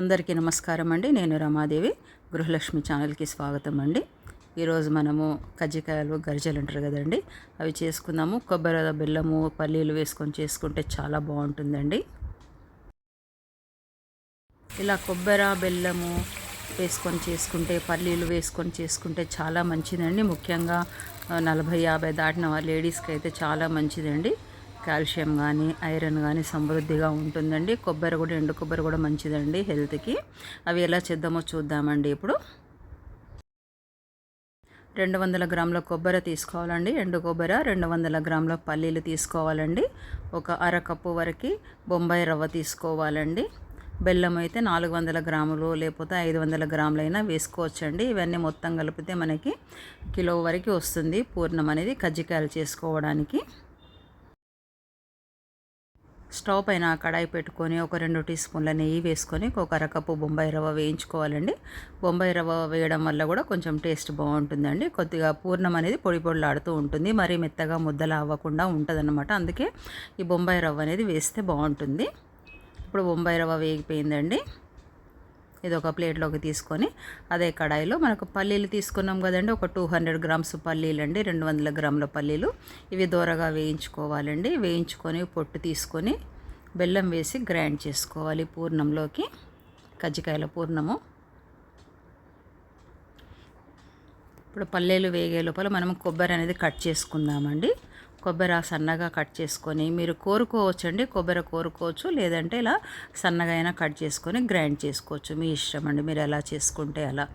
అందరికీ నమస్కారం అండి. నేను రమాదేవి. గృహలక్ష్మి ఛానల్కి స్వాగతం అండి. ఈరోజు మనము కజ్జికాయలు గరిజలు అంటారు కదండి. అవి చేసుకుందాము కొబ్బరి బెల్లము పల్లీలు వేసుకొని చేసుకుంటే చాలా బాగుంటుందండి. ఇలా కొబ్బరి బెల్లము వేసుకొని చేసుకుంటే పల్లీలు వేసుకొని చేసుకుంటే చాలా మంచిదండి. ముఖ్యంగా నలభై యాభై దాటిన లేడీస్కి అయితే చాలా మంచిదండి. కాల్షియం కానీ ఐరన్ కానీ సమృద్ధిగా ఉంటుందండి. కొబ్బరి కూడా ఎండు కొబ్బరి కూడా మంచిదండి హెల్త్కి. అవి ఎలా చేద్దామో చూద్దామండి ఇప్పుడు. రెండు వందల గ్రాముల కొబ్బరి తీసుకోవాలండి. ఎండు కొబ్బరి రెండు వందల గ్రాముల పల్లీలు తీసుకోవాలండి. ఒక అరకప్పు వరకు బొంబాయి రవ్వ తీసుకోవాలండి. బెల్లం అయితే నాలుగు వందల గ్రాములు లేకపోతే ఐదు వందల గ్రాములైనా వేసుకోవచ్చండి. ఇవన్నీ మొత్తం కలిపితే మనకి కిలో వరకు వస్తుంది పూర్ణం అనేది కజ్జికాయలు చేసుకోవడానికి. స్టవ్ పైన కడాయి పెట్టుకొని ఒక రెండు టీ స్పూన్ల నెయ్యి వేసుకొని ఒక అరకప్పు బొంబాయి రవ్వ వేయించుకోవాలండి. బొంబాయి రవ్వ వేయడం వల్ల కూడా కొంచెం టేస్ట్ బాగుంటుందండి. కొద్దిగా పూర్ణం అనేది పొడి పొడిలాడుతూ ఉంటుంది. మరీ మెత్తగా ముద్దలు అవ్వకుండా ఉంటుందన్నమాట. అందుకే ఈ బొంబాయి రవ్వ అనేది వేస్తే బాగుంటుంది. ఇప్పుడు బొంబాయి రవ్వ వేగిపోయిందండి. ఇది ఒక ప్లేట్లోకి తీసుకొని అదే కడాయిలో మనకు పల్లీలు తీసుకున్నాం కదండి. ఒక టూ హండ్రెడ్ గ్రామ్స్ పల్లీలు అండి రెండు వందల గ్రాముల పల్లీలు. ఇవి దూరగా వేయించుకోవాలండి. వేయించుకొని పొట్టు తీసుకొని బెల్లం వేసి గ్రైండ్ చేసుకోవాలి పూర్ణంలోకి. కజ్జికాయల పూర్ణము. ఇప్పుడు పల్లీలు వేగే లోపల మనం కొబ్బరి అనేది కట్ చేసుకుందామండి. కొబ్బరి సన్నగా కట్ చేసుకొని మీరు కోరుకోవచ్చండి. కొబ్బరి కోరుకోవచ్చు లేదంటే ఇలా సన్నగా అయినా కట్ చేసుకొని గ్రైండ్ చేసుకోవచ్చు. మీ ఇష్టం అండి మీరు ఎలా చేసుకుంటే అలా.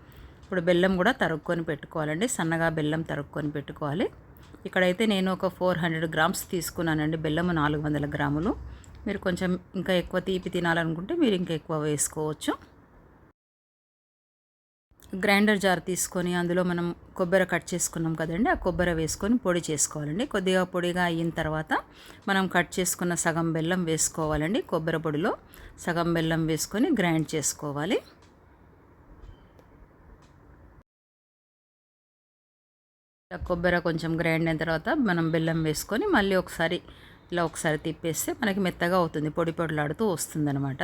ఇప్పుడు బెల్లం కూడా తరుక్కొని పెట్టుకోవాలండి. సన్నగా బెల్లం తరుక్కొని పెట్టుకోవాలి. ఇక్కడైతే నేను ఒక ఫోర్ హండ్రెడ్ గ్రామ్స్ తీసుకున్నానండి బెల్లము నాలుగు వందల గ్రాములు. మీరు కొంచెం ఇంకా ఎక్కువ తీపి తినాలనుకుంటే మీరు ఇంకా ఎక్కువ వేసుకోవచ్చు. గ్రైండర్ జార్ తీసుకొని అందులో మనం కొబ్బరి కట్ చేసుకున్నాం కదండి ఆ కొబ్బరి వేసుకొని పొడి చేసుకోవాలండి. కొద్దిగా పొడిగా అయిన తర్వాత మనం కట్ చేసుకున్న సగం బెల్లం వేసుకోవాలండి. కొబ్బరి పొడిలో సగం బెల్లం వేసుకొని గ్రైండ్ చేసుకోవాలి. కొబ్బరి కొంచెం గ్రైండ్ అయిన తర్వాత మనం బెల్లం వేసుకొని మళ్ళీ ఒకసారి ఇలా ఒకసారి తిప్పేస్తే మనకి మెత్తగా అవుతుంది పొడి పొడిలాడుతూ వస్తుందన్నమాట.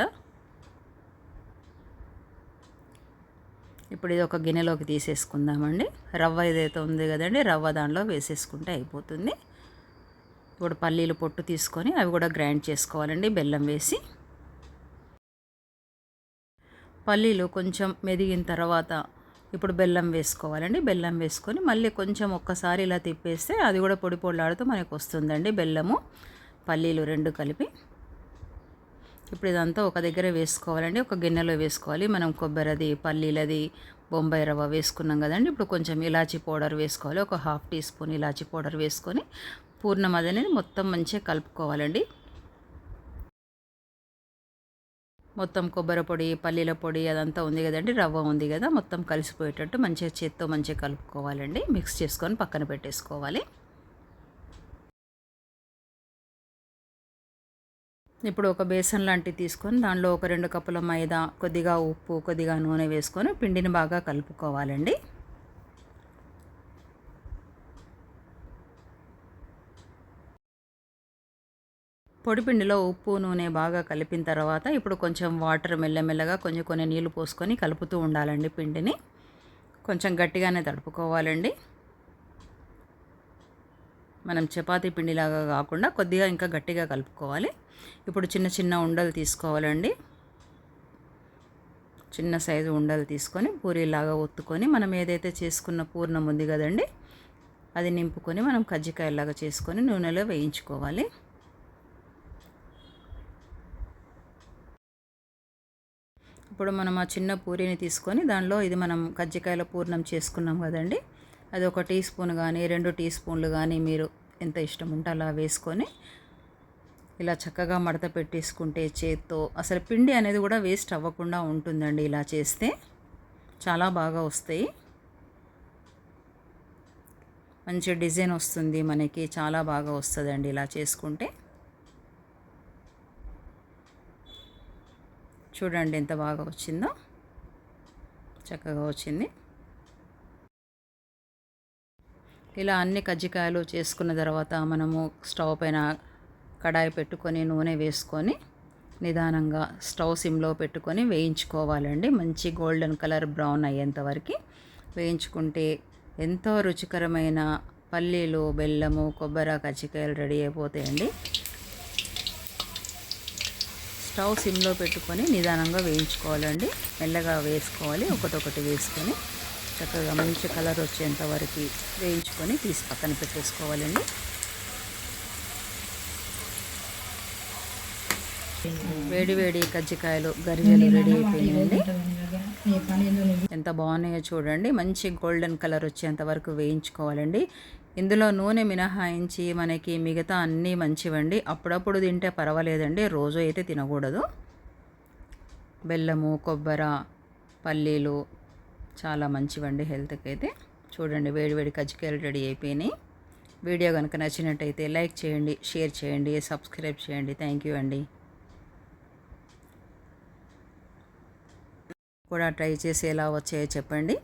ఇప్పుడు ఇది ఒక గిన్నెలోకి తీసేసుకుందామండి. రవ్వ ఏదైతే ఉంది కదండి రవ్వ దానిలో వేసేసుకుంటే అయిపోతుంది. ఇప్పుడు పల్లీలు పొట్టు తీసుకొని అవి కూడా గ్రైండ్ చేసుకోవాలండి బెల్లం వేసి. పల్లీలు కొంచెం మెదిగిన తర్వాత ఇప్పుడు బెల్లం వేసుకోవాలండి. బెల్లం వేసుకొని మళ్ళీ కొంచెం ఒక్కసారి ఇలా తిప్పేస్తే అది కూడా పొడి పొడిలాడుతూ మనకు వస్తుందండి బెల్లము. పల్లీలు రెండు కలిపి. ఇప్పుడు ఇదంతా ఒక దగ్గర వేసుకోవాలండి. ఒక గిన్నెలో వేసుకోవాలి. మనం కొబ్బరిది పల్లీలది బొంబాయి రవ్వ వేసుకున్నాం కదండి. ఇప్పుడు కొంచెం ఇలాచీ పౌడర్ వేసుకోవాలి. ఒక హాఫ్ టీ స్పూన్ ఇలాచీ పౌడర్ వేసుకొని పూర్ణం అనేది మొత్తం మంచిగా కలుపుకోవాలండి. మొత్తం కొబ్బరి పొడి పల్లీల పొడి అదంతా ఉంది కదండి. రవ్వ ఉంది కదా మొత్తం కలిసిపోయేటట్టు మంచిగా చేత్తో మంచిగా కలుపుకోవాలండి. మిక్స్ చేసుకొని పక్కన పెట్టేసుకోవాలి. ఇప్పుడు ఒక బేసన్ లాంటివి తీసుకొని దానిలో ఒక రెండు కప్పుల మైదా కొద్దిగా ఉప్పు కొద్దిగా నూనె వేసుకొని పిండిని బాగా కలుపుకోవాలండి. పొడిపిండిలో ఉప్పు నూనె బాగా కలిపిన తర్వాత ఇప్పుడు కొంచెం వాటర్ మెల్లమెల్లగా కొంచెం కొన్ని నీళ్ళు పోసుకొని కలుపుతూ ఉండాలండి పిండిని. కొంచెం గట్టిగానే తడుపుకోవాలండి. మనం చపాతీ పిండిలాగా కాకుండా కొద్దిగా ఇంకా గట్టిగా కలుపుకోవాలి. ఇప్పుడు చిన్న చిన్న ఉండలు తీసుకోవాలండి. చిన్న సైజు ఉండలు తీసుకొని పూరీలాగా ఒత్తుకొని మనం ఏదైతే చేసుకున్న పూర్ణం ఉంది కదండి అది నింపుకొని మనం కజ్జికాయలాగా చేసుకొని నూనెలో వేయించుకోవాలి. ఇప్పుడు మనం ఆ చిన్న పూరిని తీసుకొని దానిలో ఇది మనం కజ్జికాయల పూర్ణం చేసుకున్నాం కదండి అది ఒక టీ స్పూన్ కానీ రెండు టీ స్పూన్లు కానీ మీరు ఎంత ఇష్టం ఉంటే అలా వేసుకొని ఇలా చక్కగా మడత పెట్టేసుకుంటే చేత్తో అసలు పిండి అనేది కూడా వేస్ట్ అవ్వకుండా ఉంటుందండి ఇలా చేస్తే. చాలా బాగా వస్తాయి. మంచి డిజైన్ వస్తుంది మనకి చాలా బాగా వస్తుందండి ఇలా చేసుకుంటే. చూడండి ఎంత బాగా వచ్చిందో. చక్కగా వచ్చింది. ఇలా అన్ని కజ్జికాయలు చేసుకున్న తర్వాత మనము స్టవ్ పైన కడాయి పెట్టుకొని నూనె వేసుకొని నిదానంగా స్టవ్ సిమ్లో పెట్టుకొని వేయించుకోవాలండి. మంచి గోల్డెన్ కలర్ బ్రౌన్ అయ్యేంతవరకు వేయించుకుంటే ఎంతో రుచికరమైన పల్లీలు బెల్లము కొబ్బరి కజ్జికాయలు రెడీ అయిపోతాయండి. స్టవ్ సిమ్లో పెట్టుకొని నిదానంగా వేయించుకోవాలండి. మెల్లగా వేసుకోవాలి ఒకటొకటి వేసుకొని చక్కగా మంచి కలర్ వచ్చేంత వరకు వేయించుకొని తీసి పక్కన పెట్టేసుకోవాలండి. వేడి వేడి కజ్జికాయలు గరిజలు రెడీ అయిపోయినాయండి. ఎంత బాగున్నాయో చూడండి. మంచి గోల్డెన్ కలర్ వచ్చేంత వరకు వేయించుకోవాలండి. ఇందులో నూనె మినహాయించి మనకి మిగతా అన్నీ మంచివండి. అప్పుడప్పుడు తింటే పర్వాలేదండి. రోజు అయితే తినకూడదు. బెల్లము కొబ్బరి పల్లీలు చాలా మంచివండి హెల్త్కి అయితే చూడండి వేడివేడి కజ్జికాయలు రెడీ అయిపోయినాయి. వీడియో కనుక నచ్చినట్టయితే లైక్ చేయండి షేర్ చేయండి సబ్స్క్రైబ్ చేయండి. థ్యాంక్ యూ అండి. కూడా ట్రై చేసి ఎలా వచ్చాయో చెప్పండి.